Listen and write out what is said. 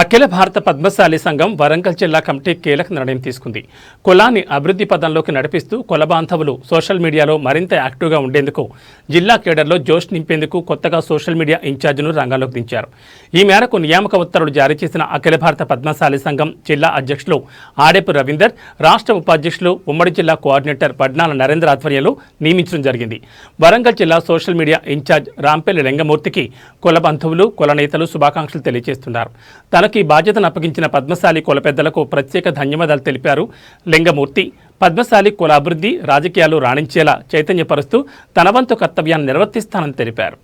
అఖిల భారత పద్మశాలి సంఘం వరంగల్ జిల్లా కమిటీ కీలక నిర్ణయం తీసుకుంది. కులాన్ని అభివృద్ధి పదంలోకి నడిపిస్తూ కుల బాంధవులు సోషల్ మీడియాలో మరింత యాక్టివ్గా ఉండేందుకు జిల్లా కేడర్లో జోష్ నింపేందుకు కొత్తగా సోషల్ మీడియా ఇన్ఛార్జిను రంగంలోకి దించారు. ఈ మేరకు నియామక ఉత్తర్వులు జారీ చేసిన అఖిల భారత పద్మశాలి సంఘం జిల్లా అధ్యక్షులు ఆడేపు రవీందర్ రాష్ట్ర ఉపాధ్యక్షులు ఉమ్మడి జిల్లా కోఆర్డినేటర్ పడ్నాల నరేంద్ర ఆధ్వర్యంలో నియమించడం జరిగింది. వరంగల్ జిల్లా సోషల్ మీడియా ఇన్ఛార్జ్ రాంపల్లి లింగమూర్తికి కుల బంధువులు కుల నేతలు శుభాకాంక్షలు తెలియజేస్తున్నారు. తనకి ఈ బాధ్యతను అప్పగించిన పద్మశాలి కుల పెద్దలకు ప్రత్యేక ధన్యవాదాలు తెలిపారు లింగమూర్తి. పద్మశాలి కుల అభివృద్ధి రాజకీయాలు రాణించేలా చైతన్యపరుస్తూ తన వంతు కర్తవ్యాన్ని నిర్వర్తిస్తానని తెలిపారు.